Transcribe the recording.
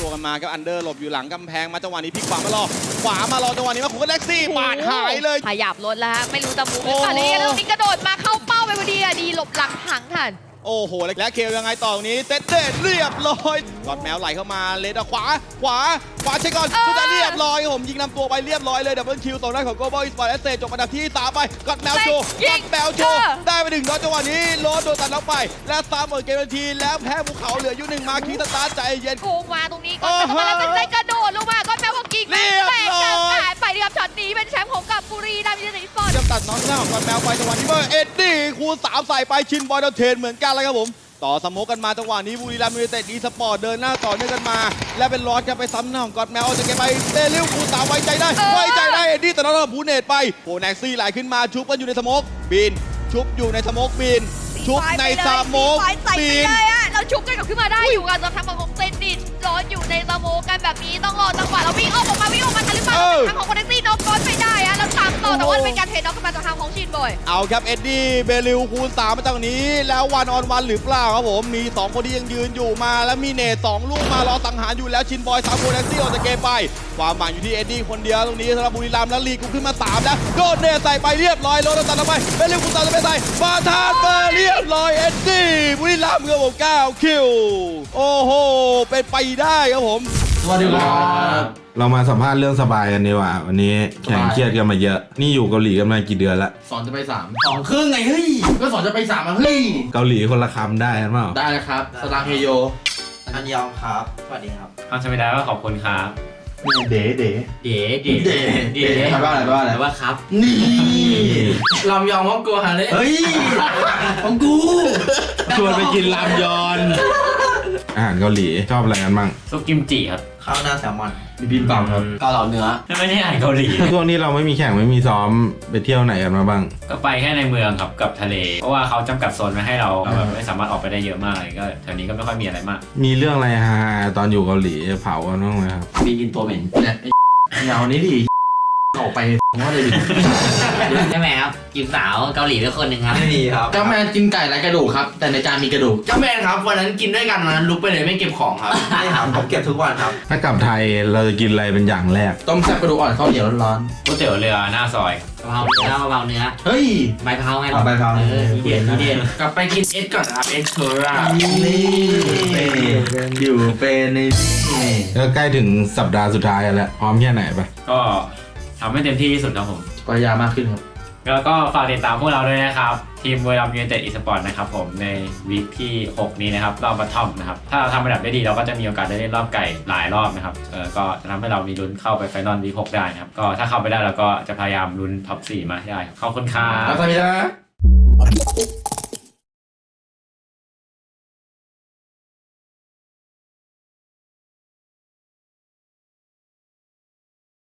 ตัวกันมาครับอันเดอร์หลบอยู่หลังกำแพงมาจังหวะนี้พลิกขวามารอขวามารอจังหวะนี้มาขุนเล็กซี่ปาดหายเลย ขยับรถแล้วฮะไม่รู้จะมุกหรือเปล่าโอ้เลยโหแล้วนี่กระโดดมาเข้าเป้าไปพอดีอะดีหลบหลังถังทัน โอ้โห และเคลยังไงต่อตรงนี้ เต็ดเด็ดเรียบร้อยกอดแมวไหลเข้ามาเลดขวา ขวา ขวาเช็คก่อนเออสุดท้ายเรียบร้อยครับผมยิงนำตัวไปเรียบร้อยเลยดับเบิลคิวตรงด้านของโกบอลอีสปอร์ตเอสเซจบอันดับที่สามไปกอดแมวโชว์กอดแมวโชว์ได้ไปหนึ่งน็อตจังหวะนี้โลดโดนตัดล็อกไป และตามหมดเกมทันทีแล้วแพ้ภูเขาเหลืออยู่หนึ่งมาคิงสตาร์ทใจเย็นโกงมาตรงนี้ก็เข้ามาแล้วเป็นใจกระโดดลงมาก็แปลว่ ตัดน้องหน้าของกอดแมวไปจังหวะนี้เบอร์เอ็ดดี้คูณสามใส่ไปชินบอยเทนเหมือนกันเลยครับผม ต่อสมกกันมาจังหวะนี้บุรีรัมย์ยูไนเต็ดอีสปอร์ตเดินหน้าต่อเนื่องกันมา และเป็นรอดกันไปซ้ำหน้าของกอดแมวเอาจะเก็บไปเตลิวคูณสามไว้ใจได้ไว้ใจได้เอ็ดดี้แต่น้องบูเนตไปโอ้แน็กซี่ไหลขึ้นมาชุบกันอยู่ในสมกบิน ชุบอยู่ในสมกบิน ชุบในสมกบินเราชุบกันกลับขึ้นมาได้อยู่กันสำหรับทางของเซนดิร้อนอยู่ในสมกกันแบบนี้ต้องรอจังหวะเราวิ่งออกมาวิ่งออกมาทันหรือเปล่าทางของคนแท็กซี่น็อกก้อด มต่อแต่ว่าโอ้โหเป็นการเทรดน็อกกันมาจากทางของชินบอยเอาครับเอ็ดดี้เบลิวคูณสามมาจากนี้ แล้ววันออนวันหรือเปล่าครับผม มี 2 คนที่ยังยืนอยู่มา แล้วมีเนตสองลูกมารอสังหารอยู่แล้วชินบอยสามโคแท็กซี่ออกจากเกมไป ความหมายอยู่ที่เอ็ดดี้คนเดียวตรงนี้สำหรับบุรีรัมย์แล้วลีกูขึ้นมา3แล้วโดนเนตใส่ไปเรียบร้อยโลดตัดออกไปเบลิวคูณสามจะไปใส่ปาทานเบอร์เรียบร้อยเอ็ดดี้บุรีรัมย์ครับผม9คิวโอ้โหเป็นไปได้ครับผม สวัสดีครับ เรามาสัมภาษณ์เรื่องสบายกันดีกว่าวันนี้แข่งเครียดกันมาเยอะ นี่อยู่เกาหลีกันมากี่เดือนละสอนจะไปสามสองครึ่งไงเฮ้ย ก็สอนจะไปสามอะเฮ้ย เกาหลีคนละคำได้กันเปล่าได้เลยครับสตางค์เฮโย อันยองครับ สวัสดีครับทำใช่ไม่ได้ว่าขอบคุณครับ เด๋เด๋เดี๋ยวเดี๋ยวเด๋เด๋แปลว่าอะไรแปลว่าอะไรแต่ว่าครับ นี่ลำยองมอบกัวฮะเลยเฮ้ยของกูชวนไปกินรามยอน อาหารเกาหลีชอบอะไรกันบ้างซุปกิมจิครับข้าวหน้าแซลมอนมีบินเปล่าครับเกาเหลาเนื้อไม่ใช่อาหารเกาหลี ช่วงนี้เราไม่มีแข่งไม่มีซ้อมไปเที่ยวไหนกันมาบ้าง ก็ไปแค่ในเมืองครับกับทะเล เพราะว่าเขาจำกัดโซนไว้ให้เราเราแบบไม่สามารถออกไปได้เยอะมากเลยก็แถวนี้ก็ไม่ค่อยมีอะไรมาก มีเรื่องอะไรฮาๆตอนอยู่เกาหลีเผากันบ้างไหมครับมีกินตัวเหม็นเนี่ยไอ้เหงานี้ดิ ออกไปเพราะว่าเลยบินใช่ไหมครับจีบสาวเกาหลีด้วยคนหนึ่งครับ ไม่มีครับเจ้าแมนกินไก่ไร้กระดูกครับ แต่ในจานมีกระดูก เจ้าแมนครับวันนั้นกินด้วยกันวันนั้นลุกไปเลยไม่เก็บของครับไม่ครับผมเก็บทุกวันครับ ถ้ากลับไทยเราจะกินอะไรเป็นอย่างแรก ต้มแซ่บกระดูกอ่อนข้าวเหนียวร้อนก๋วยเตี๋ยวเรือหน้าซอยกะเพราเนื้อกะเพราเนื้อๆเฮ้ย ใบเพราไงอ๋อใบเพรา เออทีเด็ดทีเด็ดกลับไปกินเอสก่อนนะครับเอสเคอร่าอยู่เป็นในนี่ แล้วใกล้ถึงสัปดาห์สุดท้ายแล้วพร้อมแค่ไหนปะก็ ทำให้เต็มที่ที่สุดครับผม พยายามมากขึ้นครับ แล้วก็ฝากติดตามพวกเราด้วยนะครับ ทีมบุรีรัมย์ยูไนเต็ดอีสปอร์ตนะครับผมในวีคที่ 6 นี้นะครับรอบบัตทอมนะครับ ถ้าเราทำระดับได้ดีเราก็จะมีโอกาสได้เล่นรอบไก่หลายรอบนะครับเออก็จะทำให้เรามีลุ้นเข้าไปไฟนอลวีค6ได้นะครับ ก็ถ้าเข้าไปได้เราก็จะพยายามลุ้นท็อป4มาให้ได้ครับขอบคุณครับแล้วก็มีนะ